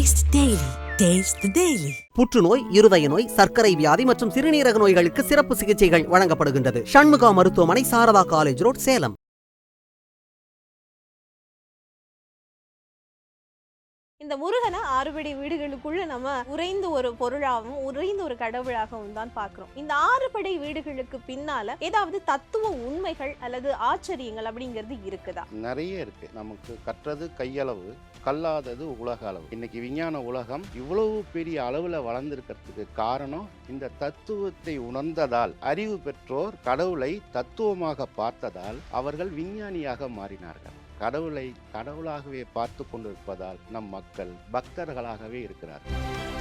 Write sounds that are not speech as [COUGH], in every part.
Daily. Taste the Daily. புற்றுநோய் இருதய நோய் சர்க்கரை வியாதி மற்றும் சிறுநீரக நோய்களுக்கு சிறப்பு சிகிச்சைகள் வழங்கப்படுகின்றது. சண்முகா மருத்துவமனை சாரதா காலேஜ் ரோட் சேலம். இந்த முருகனை ஆறுபடை வீடுகளுக்குள்ள நம்ம உறைந்த ஒரு பொருளாகவும் உறைந்த ஒரு கடவுளாகவும் தான் பார்க்கிறோம். இந்த ஆறுபடை வீடுகளுக்கு பின்னால ஏதாவது தத்துவ உண்மைகள் அல்லது ஆச்சரியங்கள் அப்படிங்கிறது இருக்குதா? நிறைய இருக்கு. நமக்கு கற்றது கையளவு கல்லாதது உலக அளவு. இன்னைக்கு விஞ்ஞான உலகம் இவ்வளவு பெரிய அளவுல வளர்ந்திருக்கிறதுக்கு காரணம் இந்த தத்துவத்தை உணர்ந்ததால் அறிவு பெற்றோர் கடவுளை தத்துவமாக பார்த்ததால் அவர்கள் விஞ்ஞானியாக மாறினார்கள். கடவுளை கடவுளாகவே பார்த்து கொண்டிருப்பதால் நம் மக்கள் பக்தர்களாகவே இருக்கிறார்கள்.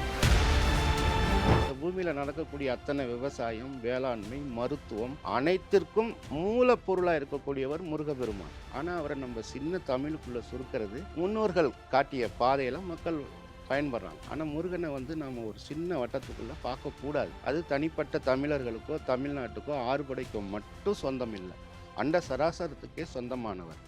இந்த பூமியில் நடக்கக்கூடிய அத்தனை விவசாயம் வேளாண்மை மருத்துவம் அனைத்திற்கும் மூலப்பொருளாக இருக்கக்கூடியவர் முருகபெருமான் ஆனால் அவரை நம்ம சின்ன தமிழுக்குள்ள சுருக்கிறது முன்னோர்கள் காட்டிய பாதையில மக்கள் பயன்படுறாங்க. ஆனால் முருகனை வந்து நாம் ஒரு சின்ன வட்டத்துக்குள்ளே பார்க்கக்கூடாது அது தனிப்பட்ட தமிழர்களுக்கோ தமிழ்நாட்டுக்கோ ஆறுபடைக்கோ மட்டும் சொந்தம் இல்லை அண்ட சராசரத்துக்கே சொந்தமானவர்.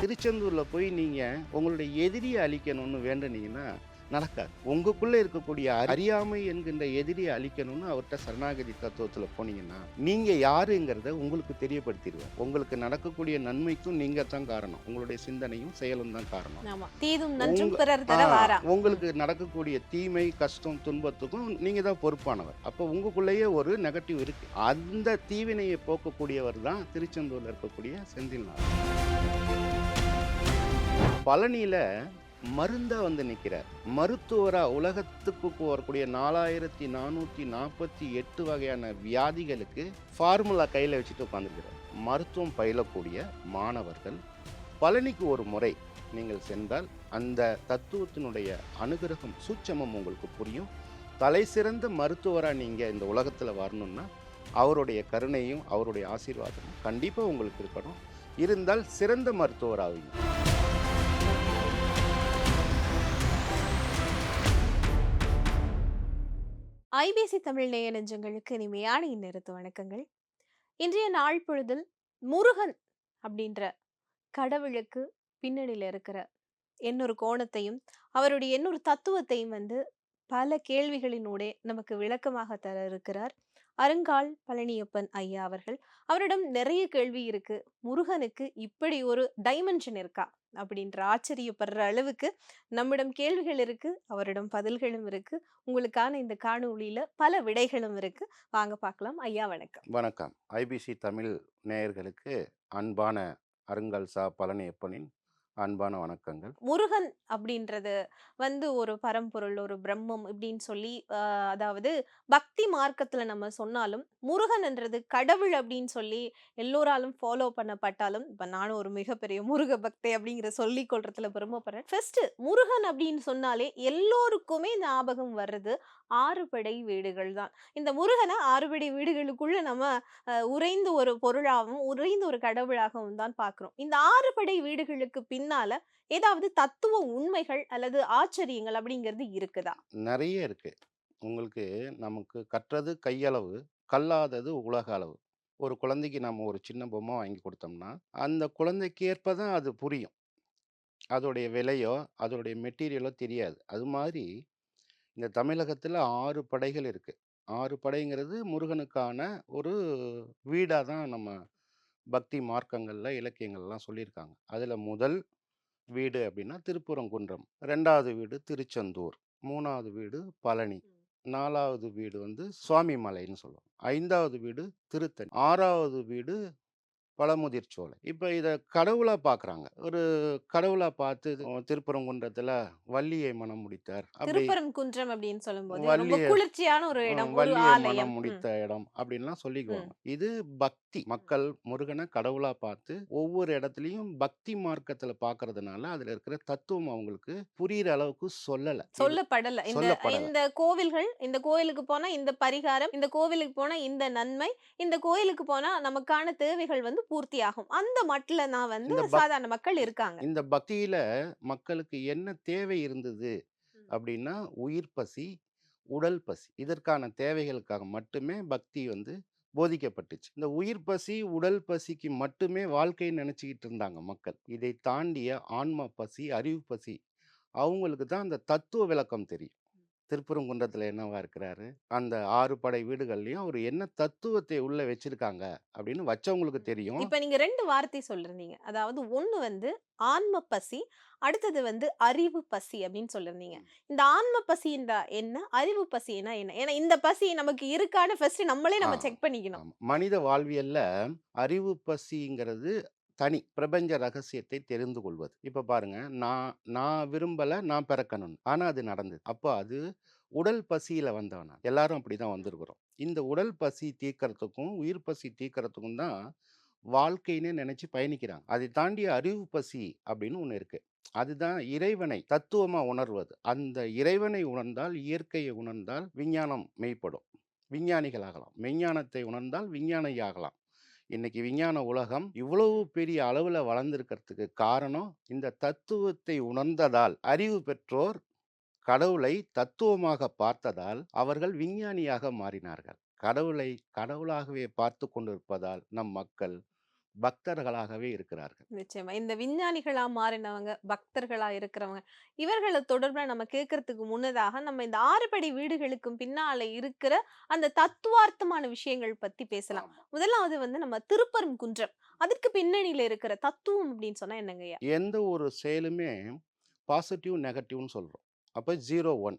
திருச்செந்தூரில் போய் நீங்கள் உங்களுடைய எதிரியை அழிக்கணும்னு வேண்டுனீங்கன்னா நடக்காது. உங்களுக்குள்ள இருக்கக்கூடிய அறியாமை என்கின்ற எதிரியை அழிக்கணும்னு அவர்கிட்ட சரணாகதி தத்துவத்துல போனீங்கன்னா நீங்க யாருங்கிறத உங்களுக்கு தெரியப்படுத்திடுவார். உங்களுக்கு நடக்கக்கூடிய நன்மைக்கும் நீங்க தான் காரணம். உங்களுடைய சிந்தனையும் செயலும் தான் காரணம். உங்களுக்கு நடக்கக்கூடிய தீமை கஷ்டம் துன்பத்துக்கும் நீங்க தான் பொறுப்பானவர். அப்போ உங்களுக்குள்ளேயே ஒரு நெகட்டிவ் இருக்கு. அந்த தீவினையை போக்கக்கூடியவர் தான் திருச்செந்தூர்ல இருக்கக்கூடிய செந்தில்நாதர். பழனியில மருந்தாக வந்து நிற்கிறார் மருத்துவராக உலகத்துக்கு வரக்கூடிய நாலாயிரத்தி நானூற்றி நாற்பத்தி எட்டு வகையான வியாதிகளுக்கு ஃபார்முலா கையில் வச்சுட்டு உட்காந்துருக்கிறார் மருத்துவம் பயிலக்கூடிய மாணவர்கள் பழனிக்கு ஒரு முறை நீங்கள் சென்றால் அந்த தத்துவத்தினுடைய அனுகிரகம் சூட்சமம் உங்களுக்கு புரியும். தலை சிறந்த மருத்துவராக நீங்கள் இந்த உலகத்தில் வரணும்னா அவருடைய கருணையும் அவருடைய ஆசீர்வாதமும் கண்டிப்பாக உங்களுக்கு இருக்கணும். இருந்தால் சிறந்த மருத்துவராகுங்க ஐபிசி தமிழ் நேய நெஞ்சங்களுக்கு இனிமையான இந்நேரத்து வணக்கங்கள். இன்றைய நாள் பொழுதில் முருகன் அப்படின்ற கடவுளுக்கு பின்னணியில் இருக்கிற இன்னொரு கோணத்தையும் அவருடைய இன்னொரு தத்துவத்தையும் வந்து பல கேள்விகளினூடே நமக்கு விளக்கமாக தர இருக்கிறார். அருங்கால் பழனியப்பன் ஐயா அவர்கள். அவரிடம் நிறைய கேள்வி இருக்கு. முருகனுக்கு இப்படி ஒரு டைமென்ஷன் இருக்கா? அப்படின்ற ஆச்சரியப்படுற அளவுக்கு நம்மிடம் கேள்விகள் இருக்கு. அவரிடம் பதில்களும் இருக்கு. உங்களுக்கான இந்த காணொளியில பல விடைகளும் இருக்கு. வாங்க பார்க்கலாம். ஐயா வணக்கம். வணக்கம். ஐபிசி தமிழ் நேயர்களுக்கு அன்பான அருங்கல் சா பழனியப்பனின் அன்பான வணக்கங்கள். முருகன் அப்படின்றது வந்து ஒரு பரம்பொருள் ஒரு பிரம்மம் இப்படின்னு சொல்லி அதாவது பக்தி மார்க்கத்துல நம்ம சொன்னாலும் முருகன்ன்றது கடவுள் அப்படின்னு சொல்லி எல்லோராலும் ஃபாலோ பண்ணப்பட்டாலும் இப்ப நானும் ஒரு மிகப்பெரிய முருக பக்தி அப்படிங்கிற சொல்லி கொள்றதுல பெருமைப்படுறேன். ஃபர்ஸ்ட் முருகன் அப்படின்னு சொன்னாலே எல்லோருக்குமே ஞாபகம் வர்றது ஆறுபடை வீடுகள் தான். இந்த முருகனை ஆறுபடை வீடுகளுக்குள்ள நம்ம அஹ், உறைந்த ஒரு பொருளாகவும் உறைந்த ஒரு கடவுளாகவும் தான் பார்க்குறோம். இந்த ஆறுபடை வீடுகளுக்கு பின் பின்னால ஏதாவது தத்துவ உண்மைகள் அல்லது ஆச்சரியங்கள் அப்படிங்கிறது இருக்குதா? நிறைய இருக்கு. உங்களுக்கு நமக்கு கற்றது கையளவு கல்லாதது உலக அளவு. ஒரு குழந்தைக்கு நம்ம ஒரு சின்ன பொம்மை வாங்கி கொடுத்தோம்னா அந்த குழந்தைக்கு ஏற்ப தான் அது புரியும். அதோடைய விலையோ அதோடைய மெட்டீரியலோ தெரியாது. அது மாதிரி இந்த தமிழகத்தில் ஆறு படைகள் இருக்குது ஆறு படைங்கிறது முருகனுக்கான ஒரு வீடாக தான் நம்ம பக்தி மார்க்கங்களில் இலக்கியங்கள்லாம் சொல்லியிருக்காங்க. அதில் முதல் வீடு அப்படின்னா திருப்புறங்குன்றம் ரெண்டாவது வீடு திருச்செந்தூர். மூணாவது வீடு பழனி. நாலாவது வீடு வந்து சுவாமிமலைன்னு சொல்லுவோம் ஐந்தாவது வீடு திருத்தணி. ஆறாவது வீடு பழமுதிர் சோலை. இப்போ இதை கடவுளாக பார்க்குறாங்க ஒரு கடவுளாக பார்த்து திருப்பரங்குன்றத்தில் வள்ளியை மனம் முடித்தார். திருப்பரங்குன்றம் அப்படின்னு சொல்லும்போது வள்ளிய- குளிர்ச்சியான ஒரு இடம் வள்ளியை மனம். முடித்த இடம் அப்படின்லாம் சொல்லிக்குவாங்க. இது பக்தி மக்கள் முருகனை கடவுளா பார்த்து ஒவ்வொரு இடத்துலையும் பக்தி மார்க்கத்துல பார்க்கறதுனால அதுல இருக்கிற தத்துவம் அவங்களுக்கு புரியிற அளவுக்கு சொல்லல. சொல்லப்படல. இந்த. இந்த கோவில்கள் இந்த கோயிலுக்கு போனா இந்த பரிகாரம் இந்த கோவிலுக்கு போனா இந்த நன்மை இந்த கோயிலுக்கு போனா நமக்கான தேவைகள் வந்து பூர்த்தி ஆகும் அந்த மட்டில நான் வந்து சாதாரண மக்கள் இருக்காங்க. இந்த பக்தியில மக்களுக்கு என்ன தேவை இருந்தது அப்படின்னா உயிர் பசி உடல் பசி. இதற்கான தேவைகளுக்காக மட்டுமே பக்தி வந்து போதிக்கப்பட்டுச்சு இந்த உயிர் பசி உடல் பசிக்கு மட்டுமே வாழ்க்கை நினச்சிக்கிட்டு இருந்தாங்க மக்கள் இதை தாண்டிய ஆன்ம பசி அறிவு பசி அவங்களுக்கு தான் அந்த தத்துவ விளக்கம் தெரியும். திருப்பரங்குன்றத்தில என்னவா இருக்கிறாரு? அந்த 6 படை வீடுகள்லயும் அவரு என்ன தத்துவத்தை உள்ள வச்சிருக்காங்க அப்படின்னு வச்சவங்களுக்கு தெரியும். இப்ப நீங்க 2 வார்த்தை சொல்லிருந்தீங்க. அதாவது 1 வந்து ஆன்ம பசி, அடுத்தது வந்து அறிவு பசி அப்படின்னு சொல்லிருந்தீங்க. இந்த ஆன்ம பசின்றா என்ன? அறிவு பசினா என்ன? ஏன்னா இந்த பசி நமக்கு இருக்கான்னு ஃபர்ஸ்ட் நம்மளே நம்ம செக் பண்ணிக்கணும். மனித வாழ்வியல்ல அறிவு பசிங்கிறது தனி. பிரபஞ்ச ரகசியத்தை தெரிந்து கொள்வது. இப்ப பாருங்க, நான் நான் விரும்பல, நான் பிறக்கணும்னு. ஆனா அது நடந்தது. அப்போ அது உடல் பசியில வந்தவனா நான். எல்லாரும் அப்படிதான் வந்திருக்கிறோம். இந்த உடல் பசி தீர்க்கறதுக்கும், உயிர் பசி தீர்க்கறதுக்கும் தான் வாழ்க்கைன்னு நினச்சி பயணிக்கிறாங்க. அதை தாண்டி அறிவு பசி அப்படின்னு ஒண்ணு இருக்கு. அதுதான் இறைவனை தத்துவமா உணர்வது. அந்த இறைவனை உணர்ந்தால், இயற்கையை உணர்ந்தால் விஞ்ஞானம் மெய்ப்படும். விஞ்ஞானிகள் ஆகலாம். மெய்ஞானத்தை உணர்ந்தால் விஞ்ஞானி ஆகலாம். இன்னைக்கு விஞ்ஞான உலகம் இவ்வளவு பெரிய அளவில் வளர்ந்துருக்கிறதுக்கு காரணம், இந்த தத்துவத்தை உணர்ந்ததால், அறிவு பெற்றோர் கடவுளை தத்துவமாக பார்த்ததால், அவர்கள் விஞ்ஞானியாக மாறினார்கள். கடவுளை கடவுளாகவே பார்த்து கொண்டிருப்பதால், நம் மக்கள் பக்தர்களாகவே இருக்கிறார்கள். நிச்சயமா. இந்த விஞ்ஞானிகளா மாறினவங்க, பக்தர்களா இருக்கிறவங்க, இவர்கள தொடர்புல நம்ம கேட்கறதுக்கு முன்னதாக, நம்ம இந்த 6 படை வீடுகளுக்கும் பின்னால இருக்கிற அந்த தத்துவார்த்தமான விஷயங்கள் பத்தி பேசலாம். முதலாவது வந்து நம்ம திருப்பரங்குன்றம். அதற்கு பின்னணியில இருக்கிற தத்துவம் அப்படின்னு சொன்னா என்னங்கய்யா? எந்த ஒரு செயலுமே பாசிட்டிவ், நெகட்டிவ்னு சொல்றோம். அப்ப 0, 1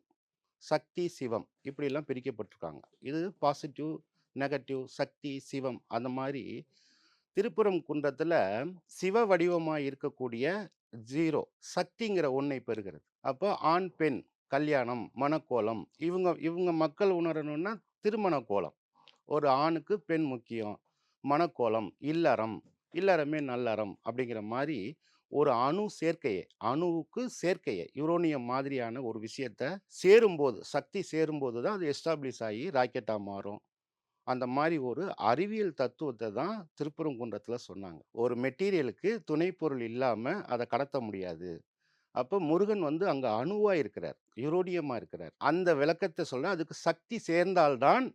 சக்தி, சிவம் இப்படிலாம் பிரிக்கப்பட்டிருக்காங்க. இது பாசிட்டிவ், நெகட்டிவ், சக்தி, சிவம் அந்த திருப்புறம் குன்றத்தில் சிவ வடிவமாக இருக்கக்கூடிய ஜீரோ சக்திங்கிற ஒன்றை பெறுகிறது. அப்போ ஆண், பெண், கல்யாணம், மணக்கோலம் இவங்க இவங்க மக்கள் உணரணும்னா திருமண கோலம். ஒரு ஆணுக்கு பெண் முக்கியம். மணக்கோலம், இல்லறம், இல்லறமே நல்லறம் அப்படிங்கிற மாதிரி ஒரு அணு சேர்க்கையை, அணுவுக்கு சேர்க்கையை யூரோனியம் மாதிரியான ஒரு விஷயத்த சேரும்போது, சக்தி சேரும்போது தான் அது எஸ்டாப்ளிஷ் ஆகி ராக்கெட்டாக மாறும். அந்த மாரி ஒரு அறிவியல் தத்துவத்த தான் திருப்பரங்குன்றத்தில சொன்னாங்க. ஒரு மெட்டீரியலுக்கு துணைப்பொருள் இல்லாம அத கடத்த முடியாது. அப்ப முருகன் வந்து அங்க அணுவா இருக்கிறார். யுரேனியமா இருக்கிறார். அந்த விளக்கத்த சொல்றேன். அதுக்கு சக்தி சேர்ந்தால் தான்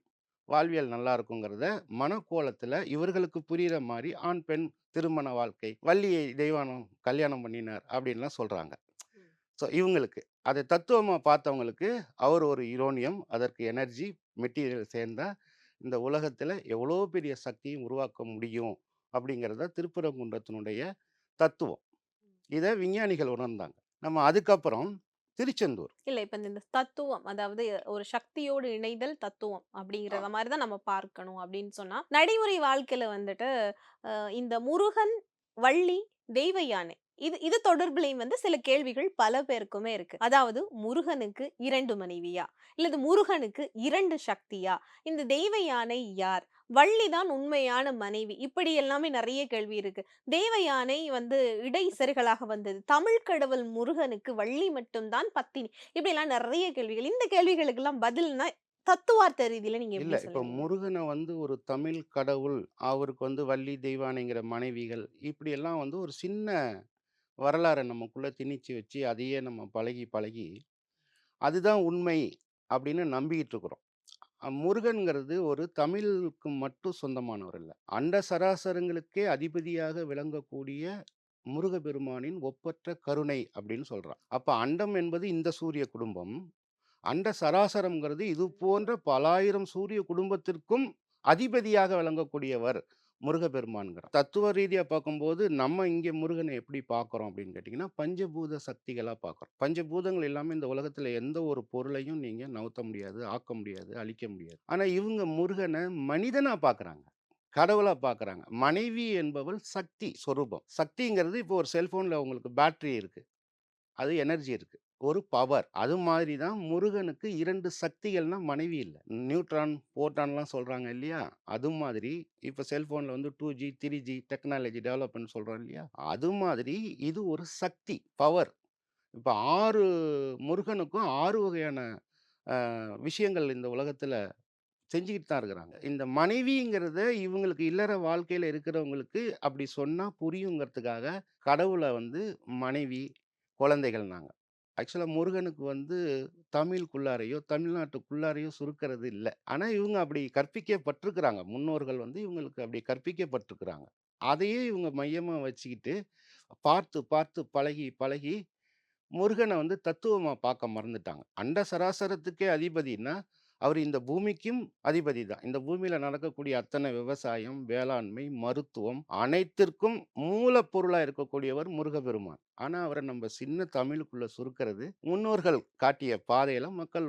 வாழ்வியல் நல்லா இருக்குங்கிறத மணக்கோலத்தில இவர்களுக்கு புரியிற மாரி ஆண், பெண் திருமண வாழ்க்கை, வள்ளியை தெய்வானம் கல்யாணம் பண்ணினார் அப்படின்லாம் சொல்றாங்க. ஸோ இவங்களுக்கு. அதை தத்துவமா பார்த்தவங்களுக்கு அவர் ஒரு யுரேனியம், அதற்கு எனர்ஜி, மெட்டீரியல் சேர்ந்தா இந்த உலகத்தில எவ்வளோ பெரிய சக்தியும் உருவாக்க முடியும் அப்படிங்கிறது தான் திருப்பரங்குன்றத்தினுடைய தத்துவம். இத விஞ்ஞானிகள் உணர்ந்தாங்க. நம்ம அதுக்கப்புறம் திருச்செந்தூர். இல்ல இப்ப இந்த தத்துவம், அதாவது ஒரு சக்தியோடு இணைதல் தத்துவம் அப்படிங்கிறத. மாரி தான் நம்ம பார்க்கணும் அப்படின்னு சொன்னா, நடைமுறை வாழ்க்கையில வந்துட்டு இந்த முருகன், வள்ளி, தெய்வ யானை இது இது தொடர்புலயும் வந்து சில கேள்விகள் பல பேருக்குமே இருக்கு. அதாவது முருகனுக்கு 2 மனைவியா? இல்லது முருகனுக்கு 2 சக்தியா? இந்த தெய்வ யானை யார்? வள்ளி தான் உண்மையான மனைவி. இப்படி எல்லாமே நெறைய கேள்வி இருக்கு. தெய்வ யானை வந்து இடைச்செருகலாக வந்தது. தமிழ் கடவுள் முருகனுக்கு வள்ளி மட்டும் தான் பத்தினி. இப்படிலாம் நெறைய கேள்விகள். இந்த கேள்விகளுக்கெல்லாம் பதில்னா தத்துவார்த்த ரீதியில நீங்க இல்ல. இப்ப? முருகன வந்து ஒரு தமிழ் கடவுள், அவருக்கு வந்து வள்ளி, தெய்வானைங்கிற மனைவிகள், இப்படியெல்லாம் வந்து ஒரு சின்ன வரலாறை நமக்குள்ளே திணிச்சு வச்சு, அதையே நம்ம பழகி, பழகி, அதுதான் உண்மை அப்படின்னு நம்பிக்கிட்டு இருக்கிறோம். முருகன்கிறது முருகன்ங்கிறது ஒரு தமிழுக்கு மட்டும் சொந்தமானவர் இல்லை அண்ட சராசரங்களுக்கே அதிபதியாக விளங்கக்கூடிய முருகபெருமானின் ஒப்பற்ற கருணை அப்படின்னு சொல்கிறான் அப்போ அண்டம் என்பது இந்த சூரிய குடும்பம். அண்ட சராசரம்ங்கிறது இது போன்ற பலாயிரம் சூரிய குடும்பத்திற்கும் அதிபதியாக விளங்கக்கூடியவர் முருகப்பெருமான்ங்கிறான். தத்துவ ரீதியாக பார்க்கும்போது, நம்ம இங்கே முருகனை எப்படி பார்க்குறோம் அப்படின்னு கேட்டிங்கன்னா பஞ்சபூத சக்திகளாக பார்க்குறோம். பஞ்சபூதங்கள் எல்லாமே இந்த உலகத்தில் எந்த ஒரு பொருளையும் நீங்கள் நவுத்த முடியாது, ஆக்க முடியாது, அழிக்க முடியாது. ஆனால் இவங்க முருகனை மனிதனாக பார்க்குறாங்க. கடவுளாக பார்க்குறாங்க. மனைவி என்பவள் சக்தி சொரூபம். சக்திங்கிறது இப்போ ஒரு செல்ஃபோனில் உங்களுக்கு பேட்ரி இருக்குது அது எனர்ஜி இருக்குது ஒரு பவர். அது மாதிரி தான் முருகனுக்கு இரண்டு சக்திகள்னா மனைவி இல்லை நியூட்ரான், போட்டான்லாம் சொல்கிறாங்க இல்லையா? அது மாதிரி இப்போ செல்ஃபோனில் வந்து 2G, 3G டெக்னாலஜி டெவலப்மெண்ட் சொல்கிறோம் இல்லையா? அது மாதிரி இது ஒரு சக்தி, பவர். இப்போ ஆறு முருகனுக்கும் ஆறு வகையான விஷயங்கள் இந்த உலகத்தில் செஞ்சுக்கிட்டு தான் இருக்கிறாங்க. இந்த மனைவிங்கிறத இவங்களுக்கு இல்லற வாழ்க்கையில் இருக்கிறவங்களுக்கு அப்படி சொன்னால் புரியுங்கிறதுக்காக, கடவுளை வந்து மனைவி, குழந்தைகள் நாங்கள் ஆக்சுவலாக முருகனுக்கு வந்து தமிழ்க்குள்ளாரையோ தமிழ்நாட்டுக்குள்ளாரையோ சுருக்கிறது இல்லை ஆனால் இவங்க அப்படி கற்பிக்கப்பட்டிருக்கிறாங்க. முன்னோர்கள் வந்து இவங்களுக்கு அப்படி கற்பிக்கப்பட்டிருக்கிறாங்க. அதையே இவங்க மையமாக வச்சுக்கிட்டு, பார்த்து, பார்த்து பழகி, பழகி முருகனை வந்து தத்துவமாக பார்க்க மறந்துட்டாங்க. அண்ட சராசரத்துக்கே அதிபதினா அவர் இந்த பூமிக்கும் அதிபதி தான். இந்த பூமியில் நடக்கக்கூடிய அத்தனை விவசாயம், வேளாண்மை, மருத்துவம் அனைத்திற்கும் மூலப்பொருளாக இருக்கக்கூடியவர் முருகப்பெருமான். ஆனால் அவரை நம்ம சின்ன தமிழுக்குள்ள சுருக்கிறது முன்னோர்கள் காட்டிய பாதையில மக்கள்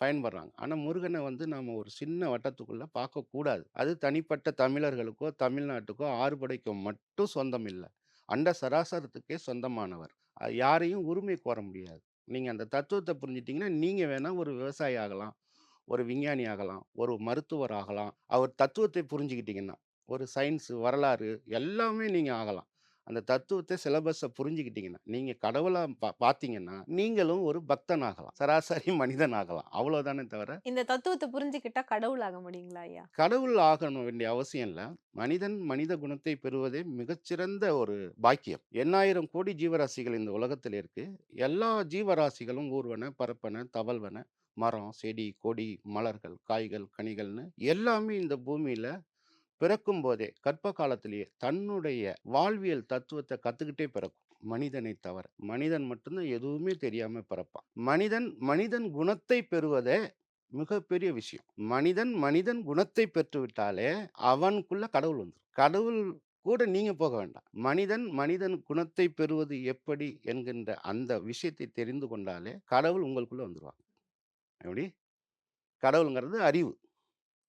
பயன்படுறாங்க. ஆனால் முருகனை வந்து நாம் ஒரு சின்ன வட்டத்துக்குள்ளே பார்க்கக்கூடாது. அது தனிப்பட்ட தமிழர்களுக்கோ, தமிழ்நாட்டுக்கோ, ஆறுபடைக்கோ மட்டும் சொந்தம் இல்லை அண்ட சராசரத்துக்கே சொந்தமானவர். யாரையும் உரிமை கோர முடியாது. நீங்கள் அந்த தத்துவத்தை புரிஞ்சுட்டீங்கன்னா, நீங்கள் வேணால் ஒரு விவசாயி ஆகலாம், ஒரு விஞ்ஞானி ஆகலாம், ஒரு மருத்துவர் ஆகலாம். அவர் தத்துவத்தை புரிஞ்சுக்கிட்டிங்கன்னா ஒரு சயின்ஸு வரலாறு எல்லாமே நீங்கள் ஆகலாம். அந்த தத்துவத்த சிலபஸ புரிஞ்சுக்கிட்டீங்கன்னா, நீங்க கடவுளா பா பார்த்தீங்கன்னா, நீங்களும் ஒரு பக்தன் ஆகலாம். சராசரி [LAUGHS] மனிதன் ஆகலாம். அவ்வளோதானே தவிர இந்த தத்துவத்த புரிஞ்சுக்கிட்டா கடவுள் ஆக முடியுங்களா ஐயா? கடவுள் ஆகணும் வேண்டிய அவசியம் இல்ல. மனிதன் மனித குணத்தை பெறுவதே மிகச்சிறந்த ஒரு பாக்கியம். எண்ணாயிரம் கோடி ஜீவராசிகள் இந்த உலகத்தில இருக்கு. எல்லா ஜீவராசிகளும் ஊர்வன, பறப்பன, தவழ்வன, மரம், செடி, கொடி, மலர்கள், காய்கள், கனிகள்னு எல்லாமே இந்த பூமியில பிறக்கும்போதே, கற்ப காலத்திலேயே தன்னுடைய வாழ்வியல் தத்துவத்தை கத்துக்கிட்டே பிறக்கும். மனிதனை தவிர. மனிதன் மட்டும்தான் எதுவுமே தெரியாம பிறப்பான். மனிதன் மனிதன் குணத்தை பெறுவதே மிகப்பெரிய விஷயம். மனிதன் மனிதன் குணத்தை பெற்றுவிட்டாலே, அவனுக்குள்ள கடவுள் வந்துடும் கடவுள் கூட நீங்க போக வேண்டாம். மனிதன் மனிதன் குணத்தை பெறுவது எப்படி என்கின்ற அந்த விஷயத்தை தெரிந்து கொண்டாலே, கடவுள் உங்களுக்குள்ள வந்துடுவாங்க எப்படி? கடவுள்ங்கிறது அறிவு.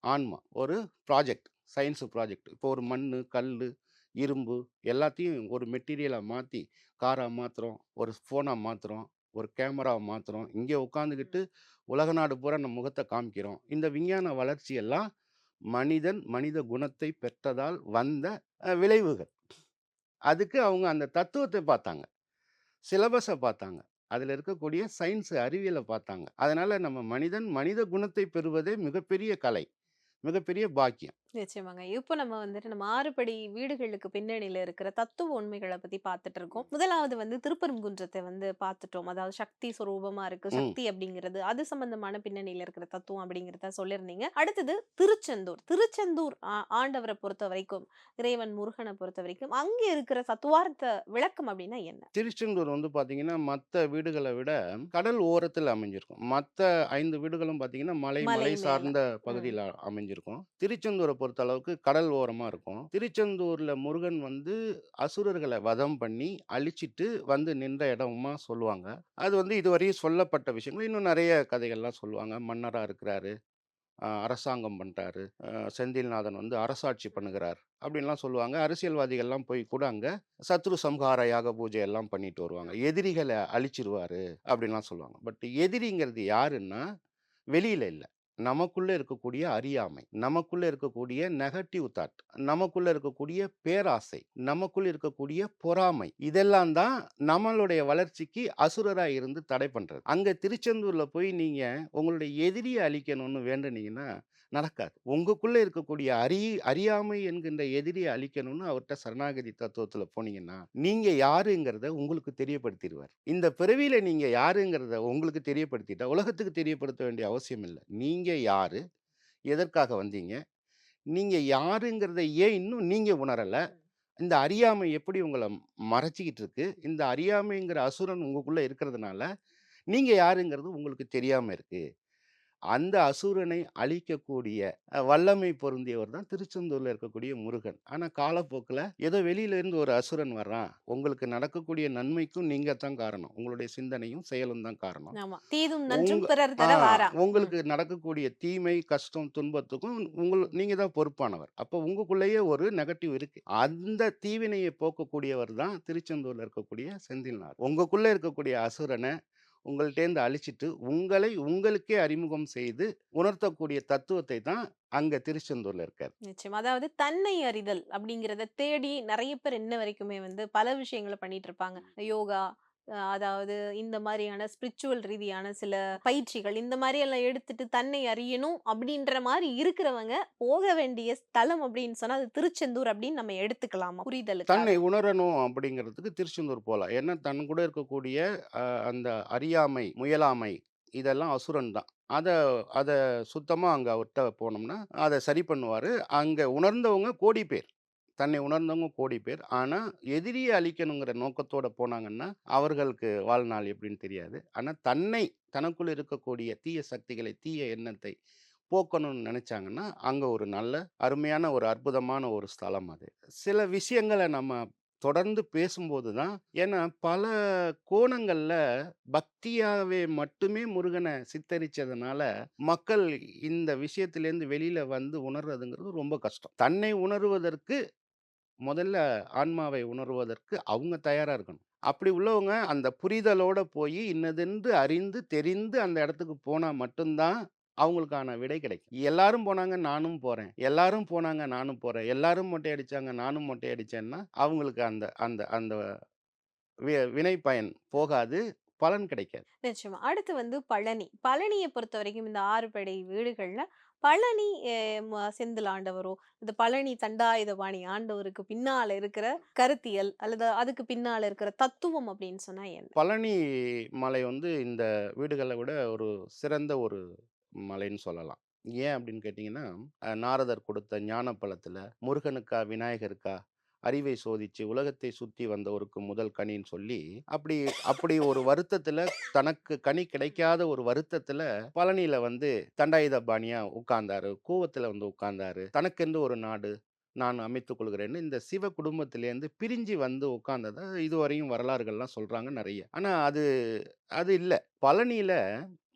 ஆன்மா. ஒரு ப்ராஜெக்ட். Science project. இப்போ ஒரு மண்ணு, கல்லு, இரும்பு எல்லாத்தையும் ஒரு மெட்டீரியலா மாத்தி, காரா மாத்துறோம், ஒரு ஃபோனா மாத்துறோம், ஒரு கேமராவ மாத்துறோம். இங்க உட்காந்துக்கிட்டு உலக நாடு பூரா நம்ம முகத்த காமிக்கிறோம். இந்த விஞ்ஞான வளர்ச்சி எல்லாம் மனிதன் மனித குணத்தை பெற்றதால் வந்த விளைவுகள். அதுக்கு அவங்க அந்த தத்துவத்த பார்த்தாங்க. சிலபஸ பார்த்தாங்க. அதில இருக்கக்கூடிய சயின்ஸ் அறிவியல பார்த்தாங்க. அதனால நம்ம மனிதன் மனித குணத்தை பெறுவதே மிகப்பெரிய கலை. மிகப்பெரிய பாக்கியம். நிச்சயமாங்க. இப்போ நம்ம வந்துட்டு நம்ம ஆறுபடை வீடுகளுக்கு பின்னணியில இருக்கிற தத்துவ உண்மைகள பத்தி பார்த்துட்டு இருக்கோம். முதலாவது வந்து திருப்பரங்குன்றத்த வந்து பார்த்துட்டோம். அதாவது சக்தி சொரூபமா இருக்கு. சக்தி அப்படிங்கிறது, அது சம்பந்தமான பின்னணியில இருக்கிற தத்துவம் அப்படிங்கிறத சொல்லியிருந்தீங்க. அடுத்தது திருச்செந்தூர். திருச்செந்தூர் ஆ ஆண்டவர பொறுத்தவரைக்கும், இறைவன் முருகன பொறுத்தவரைக்கும், அங்க இருக்கிற தத்துவார்த்த விளக்கம் அப்படின்னா என்ன? திருச்செந்தூர் வந்து பார்த்தீங்கன்னா, மத்த வீடுகள விட கடல் ஓரத்தில அமைஞ்சிருக்கும். மத்த 5 வீடுகளும் பார்த்தீங்கன்னா, மலை மலை மலை மேல. சார்ந்த ம். பகுதியில அமைஞ்சிருக்கும். திருச்செந்தூர பொறுத்த அளவுக்கு கடல் ஓரமாக இருக்கும். திருச்செந்தூரில் முருகன் வந்து அசுரர்களை வதம் பண்ணி, அழிச்சிட்டு வந்து நின்ற இடமா சொல்லுவாங்க. அது வந்து இதுவரையும் சொல்லப்பட்ட விஷயங்கள். இன்னும் நிறைய கதைகள்லாம் சொல்லுவாங்க. மன்னராக இருக்கிறாரு. அரசாங்கம் பண்ணுறாரு செந்தில்நாதன் வந்து அரசாட்சி பண்ணுகிறார். அப்படின்லாம் சொல்லுவாங்க. அரசியல்வாதிகள்லாம் போய் கூட அங்கே சத்ரு சம்ஹார யாக பூஜை எல்லாம் பண்ணிட்டு வருவாங்க. எதிரிகளை அழிச்சிருவாரு அப்படின்லாம் சொல்லுவாங்க. பட் எதிரிங்கிறது யாருன்னா, வெளியில் இல்லை நமக்குள்ளே இருக்கக்கூடிய அறியாமை, நமக்குள்ளே இருக்கக்கூடிய நெகட்டிவ் தாட், நமக்குள்ள இருக்கக்கூடிய பேராசை, நமக்குள்ளே இருக்கக்கூடிய பொறாமை, இதெல்லாம் தான் நம்மளுடைய வளர்ச்சிக்கு அசுரராக இருந்து தடை பண்ணுறது அங்கே திருச்செந்தூரில் போய் நீங்கள் உங்களுடைய எதிரியை அழிக்கணும்னு வேண்டுனீங்கன்னா, நடக்காது. உங்களுக்குள்ளே இருக்கக்கூடிய அறி அறியாமை என்கின்ற எதிரியை அழிக்கணும்னு அவர்கிட்ட சரணாகதி தத்துவத்தில் போனீங்கன்னா, நீங்கள் யாருங்கிறத உங்களுக்கு தெரியப்படுத்திடுவார் இந்த பிறவியில் நீங்கள் யாருங்கிறத உங்களுக்கு தெரியப்படுத்திட்டா, உலகத்துக்கு தெரியப்படுத்த வேண்டிய அவசியம் இல்லை நீங்கள் யார் எதற்காக வந்தீங்க? நீங்கள் யாருங்கிறத ஏன் இன்னும் நீங்கள் உணரல? இந்த அறியாமை எப்படி உங்களை மறைச்சிக்கிட்டு இருக்கு? இந்த அறியாமைங்கிற அசுரன் உங்களுக்குள்ளே இருக்கிறதுனால, நீங்கள் யாருங்கிறது உங்களுக்கு தெரியாமல் இருக்குது அந்த அசுரனை அழிக்கக்கூடிய வல்லமை பொருந்தியவர் தான் திருச்செந்தூர்ல இருக்கக்கூடிய முருகன். ஆனா காலப்போக்குல ஏதோ வெளியில இருந்து ஒரு அசுரன் வர்றான். உங்களுக்கு நடக்கக்கூடிய நன்மைக்கும் நீங்க தான் காரணம். உங்களுடைய சிந்தனையும், செயலும் தான் காரணம். உங்களுக்கு நடக்கக்கூடிய தீமை, கஷ்டம், துன்பத்துக்கும் உங்கள் நீங்க தான் பொறுப்பானவர். அப்போ உங்களுக்குள்ளேயே ஒரு நெகட்டிவ் இருக்கு. அந்த தீவினையை போக்கக்கூடியவர் தான் திருச்செந்தூர்ல இருக்கக்கூடிய செந்தில்நாதன். உங்களுக்குள்ள இருக்கக்கூடிய அசுரன உங்கள்கிட்டேருந்து அழிச்சிட்டு, உங்களை உங்களுக்கே அறிமுகம் செய்து உணர்த்தக்கூடிய தத்துவத்தை தான் அங்க திருச்செந்தூர்ல இருக்காரு. நிச்சயம் அதாவது தன்னை அறிதல் அப்படிங்கிறத தேடி நிறைய பேர் இன்ன வரைக்குமே வந்து பல விஷயங்கள பண்ணிட்டு இருப்பாங்க. யோகா, அதாவது இந்த மாதிரியான ஸ்பிரிச்சுவல் ரீதியான சில பயிற்சிகள், இந்த மாதிரி எல்லாம் எடுத்துட்டு தன்னை அறியணும் அப்படின்ற மாதிரி இருக்கிறவங்க, போக வேண்டிய ஸ்தலம் அப்படின்னு சொன்னா, அது திருச்செந்தூர் அப்படின்னு நம்ம எடுத்துக்கலாமா? புரிதல் தன்னை உணரணும் அப்படிங்கிறதுக்கு திருச்செந்தூர் போகலாம் ஏன்னா, தன் கூட இருக்கக்கூடிய அந்த அறியாமை, முயலாமை இதெல்லாம் அசுரன் தான். அதை அதை சுத்தமாக அங்கே அவர்கிட்ட போனோம்னா, அதை சரி பண்ணுவார் அங்கே உணர்ந்தவங்க கோடி பேர். தன்னை உணர்ந்தவங்க கோடி பேர். ஆனால் எதிரியை அழிக்கணுங்கிற நோக்கத்தோடு போனாங்கன்னா, அவர்களுக்கு வாழ்நாள் எப்படின்னு தெரியாது. ஆனால் தன்னை தனக்குள் இருக்கக்கூடிய தீய சக்திகளை, தீய எண்ணத்தை போக்கணும்னு நினச்சாங்கன்னா அங்கே ஒரு நல்ல அருமையான ஒரு அற்புதமான ஒரு ஸ்தலம் அது. சில விஷயங்கள நம்ம தொடர்ந்து பேசும்போது தான் ஏன்னா பல கோணங்களில் பக்தியாகவே மட்டுமே முருகனை சித்தரித்ததுனால மக்கள் இந்த விஷயத்திலேருந்து வெளியில் வந்து உணர்றதுங்கிறது ரொம்ப கஷ்டம். தன்னை உணருவதற்கு முதல்ல ஆன்மாவை உணர்வதற்கு அவங்க தயாராக இருக்கணும். அப்படி உள்ளவங்க அந்த புரிதலோட போய் இன்னதென்று அறிந்து, தெரிந்து அந்த இடத்துக்கு போனால் மட்டும்தான் அவங்களுக்கான விடை கிடைக்கும். எல்லாரும் போனாங்க, நானும் போகிறேன் எல்லாரும் போனாங்க, நானும் போகிறேன் எல்லாரும் மொட்டை அடித்தாங்க நானும் மொட்டை அடிச்சேன்னா, அவங்களுக்கு அந்த அந்த அந்த வி வினை பயன் போகாது. பலன் கிடைக்காது. நிச்சயமா. அடுத்து வந்து பழனி. பழனிய பொறுத்தவரைக்கும் இந்த 6 படை வீடுகள்ல பழனி செந்தில் ஆண்டவரோ, இந்த பழனி தண்டாயுதபாணி ஆண்டவருக்கு பின்னால இருக்கிற கருத்தியல் அல்லது அதுக்கு பின்னால இருக்கிற தத்துவம் அப்படின்னு சொன்னா என்ன? பழனி மலை வந்து இந்த வீடுகள விட ஒரு சிறந்த ஒரு மலைன்னு சொல்லலாம். ஏன் அப்படின்னு கேட்டீங்கன்னா, நாரதர் கொடுத்த ஞானப்பழத்துல முருகனுக்கா, விநாயகருக்கா அறிவை சோதிச்சு உலகத்தை சுத்தி வந்தவருக்கு முதல் கனின்னு சொல்லி, அப்படி அப்படி ஒரு வருத்தத்துல தனக்கு கனி கிடைக்காத ஒரு வருத்தத்துல பழனியில வந்து தண்டாயுதபாணியா உட்கார்ந்தாரு. கூவத்துல வந்து உட்கார்ந்தாரு. தனக்கென்று ஒரு நாடு நான் அமைத்துக் கொள்கிறேன்னு இந்த சிவ குடும்பத்திலேருந்து பிரிஞ்சு வந்து உட்கார்ந்ததை இதுவரையும் வரலாறுகள்லாம் சொல்றாங்க நிறைய ஆனா அது அது இல்லை பழனியில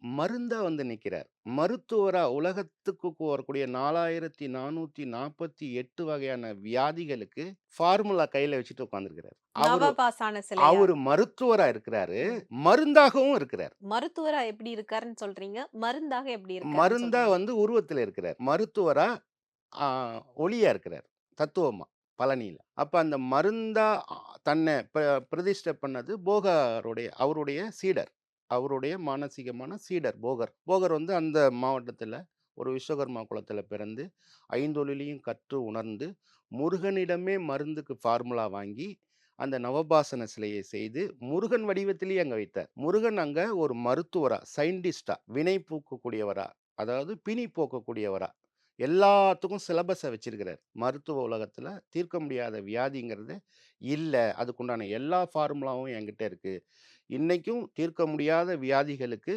மருந்தா வந்து நிக்கிறார். மருத்துவரா உலகத்துக்கு வரக்கூடிய 4448 வகையான வியாதிகளுக்கு ஃபார்முலா கையில வச்சுட்டு உட்கார்ந்திருக்கிறார். அவரு சிலையா? அவரு மருத்துவரா இருக்கிறாரு. மருந்தாகவும் இருக்கிறார். மருத்துவரா எப்படி இருக்காருன்னு சொல்றீங்க? மருந்தாக எப்படி இருக்காருன்னு மருந்தா சொல்றீங்க? வந்து உருவத்துல இருக்கிறார். மருத்துவரா ஆ ஒளியா இருக்கிறார். தத்துவமா பழனியில. அப்ப அந்த மருந்தா தன்னை ப பிரதிஷ்டை பண்ணது போகருடைய அவருடைய சீடர். அவருடைய மானசீகமான சீடர் போகர். போகர் வந்து அந்த மாவட்டத்தில் ஒரு விஸ்வகர்மா குளத்தில் பிறந்து, ஐந்தொழிலையும் கற்று உணர்ந்து, முருகனிடமே மருந்துக்கு ஃபார்முலா வாங்கி, அந்த நவபாசன சிலையை செய்து, முருகன் வடிவத்திலேயே அங்கே வைத்தார். முருகன் அங்கே ஒரு மருத்துவரா, சயின்டிஸ்டா வினை பூக்கக்கூடியவரா அதாவது பிணி போக்கக்கூடியவரா, எல்லாத்துக்கும் சிலபஸை வச்சிருக்கிறார். மருத்துவ உலகத்தில் தீர்க்க முடியாத வியாதிங்கிறது இல்லை அதுக்குண்டான எல்லா ஃபார்முலாவும் என்கிட்ட இருக்குது இன்னைக்கும் தீர்க்க முடியாத வியாதிகளுக்கு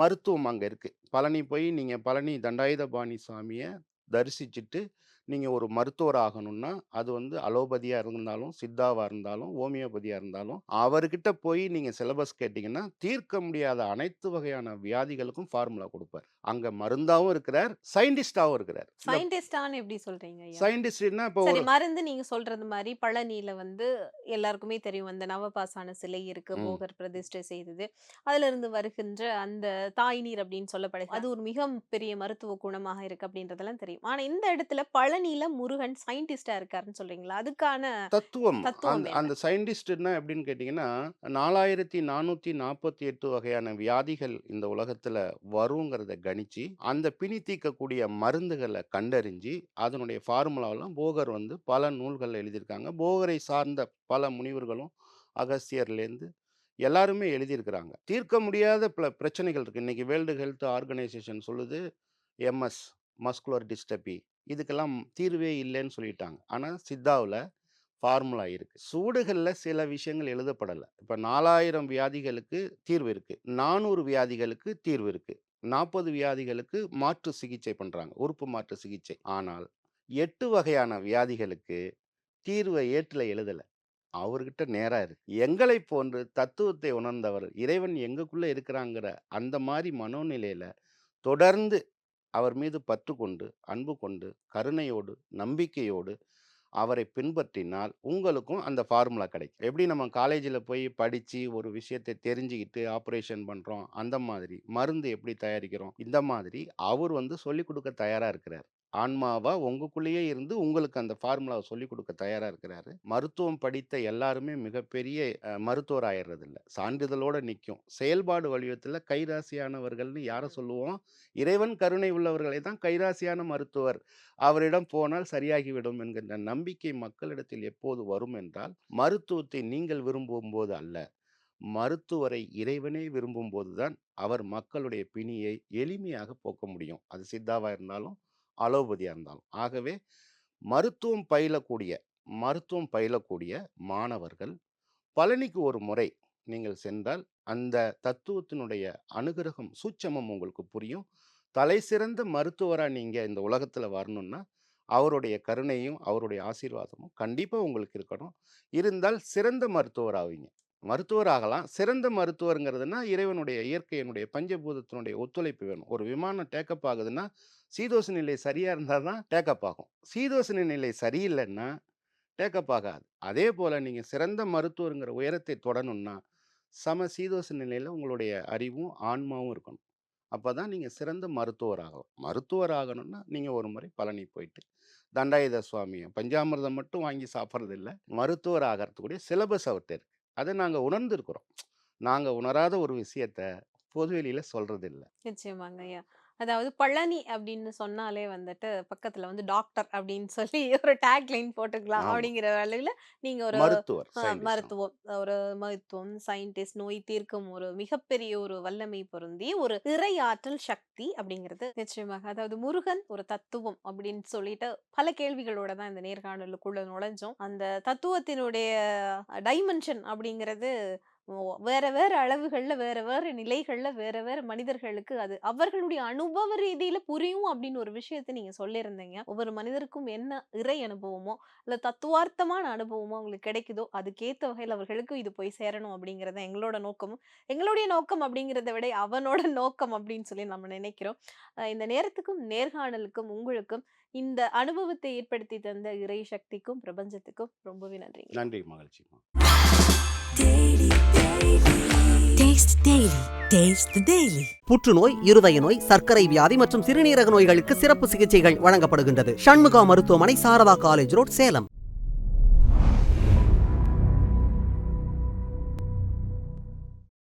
மருத்துவம் அங்கே இருக்குது பழனி போய் நீங்கள் பழனி தண்டாயுதபாணி சாமியை தரிசிச்சுட்டு, நீங்க ஒரு மருத்துவர் ஆகணும்னா, அது வந்து அலோபதியா இருந்தாலும், சித்தாவா இருந்தாலும், ஹோமியோபதியா இருந்தாலும், அவர்கிட்ட போய் நீங்க சிலபஸ் கேட்டீங்கன்னா, தீர்க்க முடியாத அனைத்து வகையான வியாதிகளுக்கும் ஃபார்முலா குடுப்பார். அங்க மருந்தாவும் இருக்கிறார், சயின்டிஸ்ட்டாவும் இருக்கிறார். சயின்டிஸ்டான்னு எப்படி சொல்றீங்க ஐயா? சயின்டிஸ்ட்னா இப்போ மருந்து நீங்க சொல்றது மாரி பழனியில வந்து எல்லாருக்குமே தெரியும். அந்த நவபாசான சிலை இருக்கு. போகர் பிரதிஷ்டை செய்தது. அதிலிருந்து வருகின்ற அந்த தாய் நீர் அப்படின்னு சொல்லப்படுது. அது ஒரு மிக பெரிய மருத்துவ குணமாக இருக்கு அப்படின்றதெல்லாம் தெரியும். ஆனா இந்த இடத்துல பழனியில முருகன் சயின்டிஸ்ட்டா இருக்காருன்னு சொல்றீங்களா? அதுக்கான தத்துவம். அந்த என்ன? அந்த சயின்டிஸ்ட்னா எப்படின்னு கேட்டீங்கன்னா, 4448 வகையான வியாதிகள் இந்த உலகத்துல வருங்கிறத கணிச்சு, அந்த பிணி தீர்க்கக்கூடிய மருந்துகள கண்டறிஞ்சு, அதனுடைய ஃபார்முலாவெல்லாம் போகர் வந்து பல நூல்கள் எழுதியிருக்காங்க. போகரை சார்ந்த பல முனிவர்களும், அகஸ்தியர்லேருந்து எல்லாருமே எழுதியிருக்கிறாங்க. தீர்க்க முடியாத பல பிரச்சனைகள் இருக்கு. இன்னைக்கு வேர்ல்டு ஹெல்த் ஆர்கனைசேஷன் சொல்லுது, எம்எஸ் மஸ்குலர் டிஸ்டபி இதுக்கெல்லாம் தீர்வே இல்லைன்னு சொல்லிட்டாங்க. ஆனால் சித்தாவில் ஃபார்முலா இருக்குது சூடுகளில் சில விஷயங்கள் எழுதப்படலை. இப்போ நாலாயிரம் வியாதிகளுக்கு தீர்வு இருக்குது நானூறு வியாதிகளுக்கு தீர்வு இருக்குது நாற்பது வியாதிகளுக்கு மாற்று சிகிச்சை பண்ணுறாங்க உறுப்பு மாற்று சிகிச்சை. ஆனால் எட்டு வகையான வியாதிகளுக்கு தீர்வை ஏற்றில் எழுதலை. அவர்கிட்ட நேராக இருக்கு. எங்களைப் போன்று தத்துவத்தை உணர்ந்தவர், இறைவன் எங்களுக்குள்ளே இருக்கிறாங்கிற அந்த மாதிரி மனோநிலையில் தொடர்ந்து அவர் மீது பற்று கொண்டு, அன்பு கொண்டு, கருணையோடு, நம்பிக்கையோடு அவரை பின்பற்றினால், உங்களுக்கும் அந்த ஃபார்முலா கிடைக்கும். எப்படி நம்ம காலேஜில் போய் படித்து ஒரு விஷயத்தை தெரிஞ்சுக்கிட்டு ஆப்ரேஷன் பண்ணுறோம் அந்த மாதிரி மருந்து எப்படி தயாரிக்கிறோம், இந்த மாதிரி அவர் வந்து சொல்லிக் கொடுக்க தயாராக இருக்கிறார். ஆன்மாவா உங்களுக்குள்ளேயே இருந்து உங்களுக்கு அந்த ஃபார்முலாவை சொல்லிக் கொடுக்க தயாரா இருக்கிறாரு. மருத்துவம் படித்த எல்லாருமே மிகப்பெரிய அ மருத்துவர் ஆயிறதில்ல. சான்றிதழோட நிற்கும் செயல்பாடு வடிவத்துல கைராசியானவர்கள்னு யாரை சொல்லுவோம்? இறைவன் கருணை உள்ளவர்களை தான் கைராசியான மருத்துவர். அவரிடம் போனால் சரியாகிவிடும் என்கின்ற நம்பிக்கை மக்களிடத்தில் எப்போது வரும் என்றால், மருத்துவத்தை நீங்கள் விரும்பும் போது அல்ல. மருத்துவரை இறைவனே விரும்பும்போது தான், அவர் மக்களுடைய பிணியை எளிமையாக போக்க முடியும். அது சித்தாவாக இருந்தாலும், அலோபதியாக இருந்தாலும். ஆகவே மருத்துவம் பயிலக்கூடிய மருத்துவம் பயிலக்கூடிய மாணவர்கள் பழனிக்கு ஒரு முறை நீங்கள் சென்றால் அந்த தத்துவத்தினுடைய அனுகிரகம் சூட்சமம் உங்களுக்கு புரியும். தலை சிறந்த மருத்துவராக நீங்கள் இந்த உலகத்தில் வரணும்னா அவருடைய கருணையும் அவருடைய ஆசீர்வாதமும் கண்டிப்பாக உங்களுக்கு இருக்கணும். இருந்தால் சிறந்த மருத்துவர் ஆவீங்க மருத்துவர் ஆகலாம் சிறந்த மருத்துவருங்கிறதுனா இறைவனுடைய இயற்கையினுடைய பஞ்சபூதத்தினுடைய ஒத்துழைப்பு வேணும். ஒரு விமானம் டேக்கப் ஆகுதுன்னா சீதோஷ நிலை சரியாக இருந்தால் தான் டேக்கப் ஆகும். சீதோஷண நிலை சரியில்லைன்னா டேக்கப் ஆகாது. அதே போல் நீங்கள் சிறந்த மருத்துவருங்கிற உயரத்தை தொடணும்னா சம சீதோஷ நிலையில் உங்களுடைய அறிவும் ஆன்மாவும் இருக்கணும். அப்போ தான் நீங்கள் சிறந்த மருத்துவர் ஆகலாம் மருத்துவர் ஆகணும்னா நீங்கள் ஒரு முறை பழனி போயிட்டு தண்டாயுத சுவாமியை பஞ்சாமிர்தம் மட்டும் வாங்கி சாப்பிட்றது இல்லை மருத்துவர் ஆகிறதுக்குடிய சிலபஸ் அவர்கிட்ட இருக்குது அதை நாங்கள் உணர்ந்திருக்கிறோம். நாங்கள் உணராத ஒரு விஷயத்த பொதுவெளியில் சொல்கிறது இல்லை நிச்சயமாங்க ஐயா. அதாவது பழனி அப்படின்னு சொன்னாலே வந்துட்டு பக்கத்துல வந்து டாக்டர் அப்படின்னு சொல்லி [LAUGHS] ஒரு டேக் லைன் போட்டுக்கலாம். அப்படிங்கிற அளவுல நீங்க ஒரு. மருத்துவம் ஒரு மருத்துவம் சயின்டிஸ்ட் நோய் தீர்க்கும் ஒரு மிகப்பெரிய ஒரு வல்லமை பொருந்திய ஒரு இறை ஆற்றல் சக்தி அப்படிங்கிறது நிச்சயமாக அதாவது முருகன் ஒரு தத்துவம் அப்படின்னு சொல்லிட்டு பல கேள்விகளோட தான் இந்த நேர்காணலுக்குள்ள நுழைஞ்சோம் அந்த தத்துவத்தினுடைய டைமென்ஷன் அப்படிங்கிறது வேற வேற அளவுகள்ல வேற வேற நிலைகள்ல வேற வேற மனிதர்களுக்கு அது அவர்களுடைய அனுபவ ரீதியில புரியும் அப்படின்னு ஒரு விஷயத்தை நீங்க சொல்லியிருந்தீங்க. ஒவ்வொரு மனிதருக்கும் என்ன இறை அனுபவமோ இல்ல தத்துவார்த்தமான அனுபவமோ அவங்களுக்கு கிடைக்குதோ அதுக்கேத்த வகையில் அவர்களுக்கு இது போய் சேரணும் அப்படிங்கிறத எங்களோட நோக்கமும் எங்களுடைய நோக்கம் அப்படிங்கிறத விட அவனோட [LAUGHS] நோக்கம் அப்படின்னு சொல்லி நம்ம நினைக்கிறோம். இந்த நேரத்துக்கும் நேர்காணலுக்கும் உங்களுக்கும் இந்த அனுபவத்தை ஏற்படுத்தி தந்த இறை சக்திக்கும் பிரபஞ்சத்துக்கும் ரொம்பவே நன்றி நன்றி Taste Daily. Taste the Daily. புற்றுநோய் இருதய நோய் சர்க்கரை வியாதி மற்றும் சிறுநீரக நோய்களுக்கு சிறப்பு சிகிச்சைகள் வழங்கப்படுகின்றது சண்முகா மருத்துவமனை சாரதா காலேஜ் ரோட் சேலம்